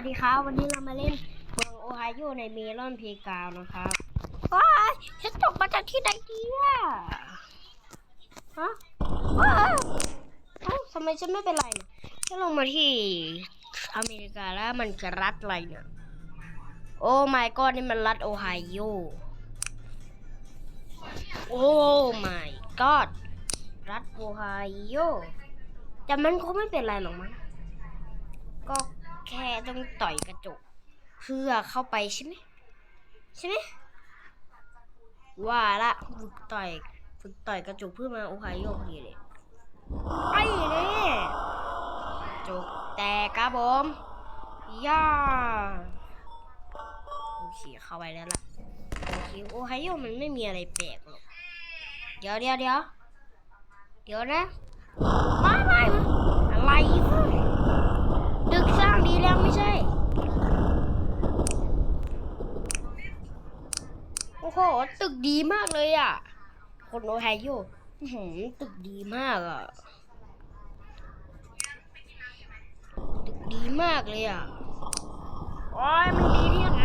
วัสดีครับ วันนี้เรามาเล่นเมืองโอไฮโอในเมลอนเพกาวนะครับว้ายฉันตกมาจากที่ไหนดีอะฮะว้ายเอ้าทำไมฉันไม่เป็นไรเนี่ยฉันลงมาที่อเมริกาแล้วมันจะรัฐอะไรเนี่ย โอ้ my god นี่มันรัฐโอไฮโอ โอ้ my god รัฐโอไฮโอ แต่มันคงไม่เป็นไรหรอกมั้งก็ แค่ต้องต่อยกระจก เพื่อเข้าไปใช่ไหมใช่ไหมว่าละฝึกต่อยฝึกต่อยกระจกเพื่อมาโอไฮโอพอดีเลยไอ้เนี่ยจกแตกครับผมย่าโอเคเข้าไปแล้วล่ะโอเคโอไฮโอมันไม่มีอะไรแปลกหรอกเดี๋ยวเดี๋ยวเดี๋ยวเดี๋ยวนะไม่ไม่อะไรวะ ดีแล้วไม่ใช่ โอ้โห ตึกดีมากเลยอะ คนโอไฮโอหือตึกดีมากอะ ตึกดีมากเลยอะ โอ้ยมันดีที่ไหน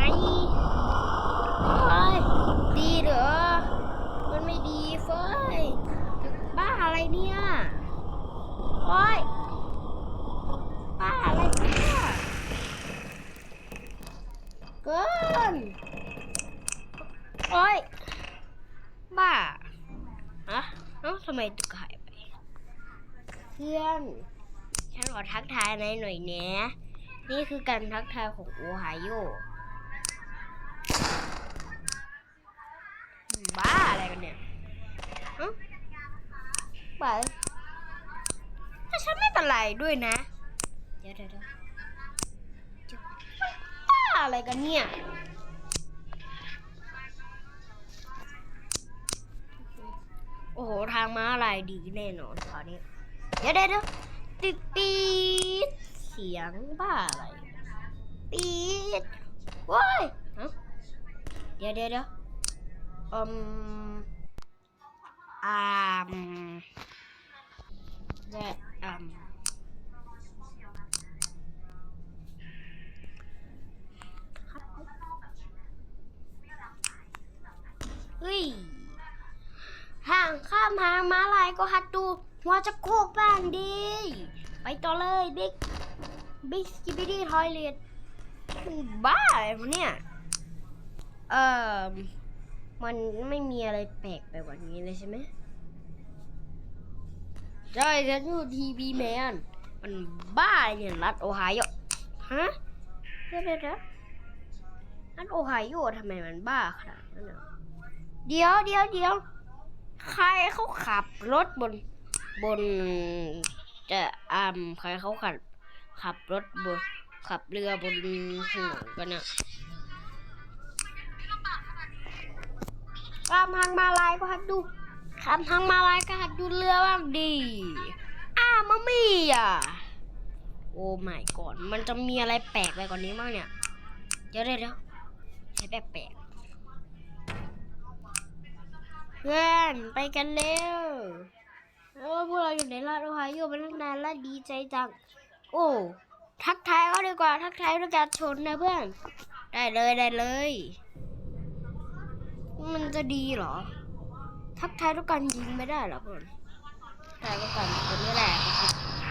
โอ้ยดีเหรอ มันไม่ดีเฟ้ยตึกบ้าอะไรเนี่ย โอ้ย บ้าอะไรเนี่ยเกิน โอ้ยบ้าอะเอ้าทำไมตึกหายไป เพื่อน ฉันขอทักทายนายหน่อยแนะนี่คือการทักทายของโอไฮโอบ้าอะไรกันเนี่ยเอ้าบ้าแต่ฉันไม่เป็นไรด้วยนะ เดี๋ยวเดี๋ยวเดี๋ยวจะบ้าอะไรกันเนี่ย โอ้โห ทางม้าลายดีแน่นอนคราวนี้ เดี๋ยวเดี๋ยวติดปีดเสียงบ้าอะไร ปีดว้ายฮะเดี๋ยวเดี๋ยวเดี๋ยวอืมอ่ามเดอ่ม ทางม้าลายก็หัดดูหัวจะโคกบ้างดี ไปต่อเลยบิ๊กบิ๊กสกิบิดี้ทอยเลตบ้าอะไรวะเนี่ย เอ่อ มันไม่มีอะไรแปลกไปกว่านี้เลยใช่ไหมใช่ฉันอยู่ทีวีแมน มันบ้าเนี่ยรัฐโอไฮโอฮะเดี๋ยวเดี๋ยวรัฐโอไฮโอทำไมมันบ้าขนาดนั้นเดี๋ยวเดี๋ยวเดี๋ยว ใครเขาขับรถบนบนจะอ่าใครเขาขับขับรถบนขับเรือบนถนนกันนี่ยข้ามทางมาลายก็หัดดูข้ามทางมาลายก็หัดดูเรือบ้างดี อ้ามามี่อะ โอ้ไม่ก่อนมันจะมีอะไรแปลกไปกว่านนี้บ้างเนี่ย เดี๋ยวเดี๋ยวเดี๋ยวใช้แปลกๆ เพื่อนไปกันเร็วเออพวกเราอยู่ในลาดโอไฮโอมาตั้งนานและดีใจจัง โอ้ ทักทายเขาดีกว่า ทักทายด้วยการชนนะเพื่อน ได้เลยได้เลย มันจะดีเหรอ ทักทายด้วยการยิงไม่ได้เหรอเพื่อนแต่ก็กันคนนี้แหละ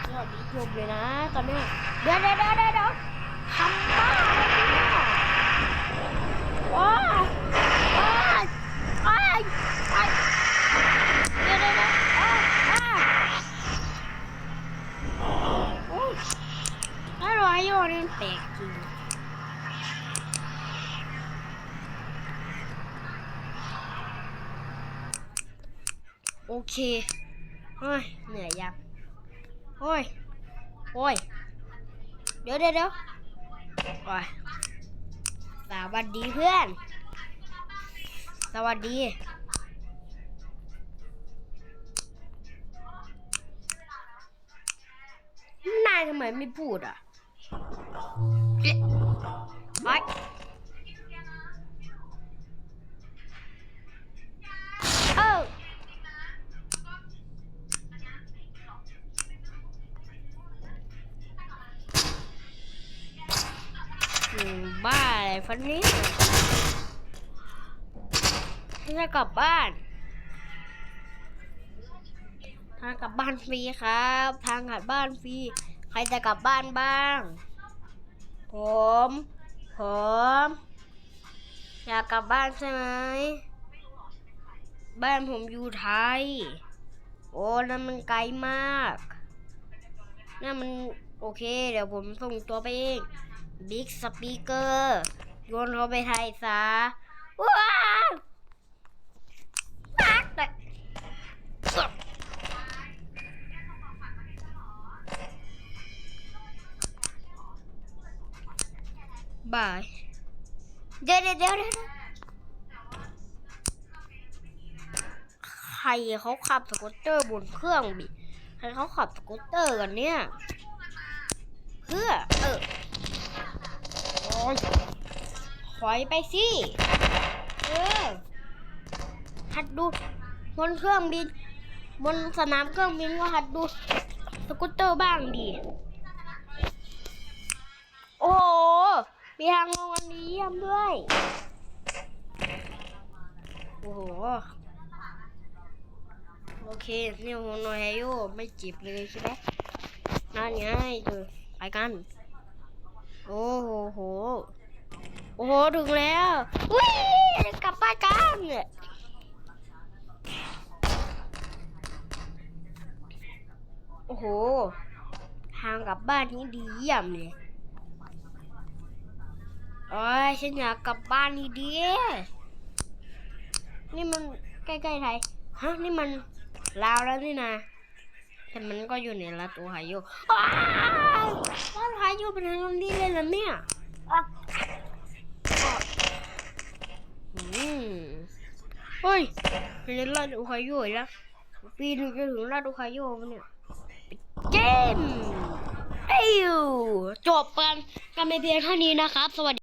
สวัสดีชมเลยนะ ตอนนี้ เดี๋ยวเดี๋ยวเดี๋ยวเดี๋ยวทำบ้าอะไรเนี่ยว้าวว้าวว้าวว้าวเดี๋ยวเดี๋ยวเดี๋ยวอ้าวอ้าวโอ้ยอร่อยอยู่นี่แปลกจริง โอเคเฮ้ยเหนื่อยยังโอ้ยโอ้ยเดี๋ยวเดี๋ยวเดี๋ยวโอ้ยสวัสดีเพื่อน สวัสดี นายทำไมไม่พูดอะเอ๊ บ้าอะไรฟันนี้ฉันจะกลับบ้าน ทางกลับบ้านฟรีครับ ทางกลับบ้านฟรี ใครจะกลับบ้านบ้าง ผม ผม อยากกลับบ้านใช่ไหม บ้านผมอยู่ไทย โอ้นั่นมันไกลมากนั่นมันโอเค เดี๋ยวผมส่งตัวไปเอง บิ๊กสปีกเกอร์โยนเขาไปไทยซะว้าวปักแต่บายเดี๋ยวเดี๋ยวเดี๋ยวใครเขาขับสกูตเตอร์บนเครื่องบิใครเขาขับสกูตเตอร์กันเนี่ย เพื่อ เออ ยถอยไปสิ เออหัดดูบนเครื่องบิน บนสนามเครื่องบินก็หัดดูสกูตเตอร์บ้างดี โอ้โห มีทางลงอันนี้เยี่ยมด้วย โอ้โห โอเค นี่โฮโนเฮโยไม่จีบเลยใช่ไหมนั่นไงเจอไปกัน โอ้โหโห โอ้โหถึงแล้ววิ่งกลับบ้านกันเนี่ยโอ้โห ทางกลับบ้านนี้ดีเยี่ยมเลยโอ้ยฉันอยากกลับบ้านนี่ดีนี่มันใกล้ๆไทย ฮะ นี่มันลาวแล้วนี่นะแต่มันก็อยู่ในรัฐโอไฮโอว้า อไฮโอเป็นตรงนี้เลยเหรอเนี่ยอะอืมเฮ้ยเป็นรัฐโอไฮโออีกแล้วปีหนึงจะถึงรัฐโอไฮโอปะเนี่ยเกมเอ้ยจบกันกันไปเพียงเท่านี้นะครับ สวัสดี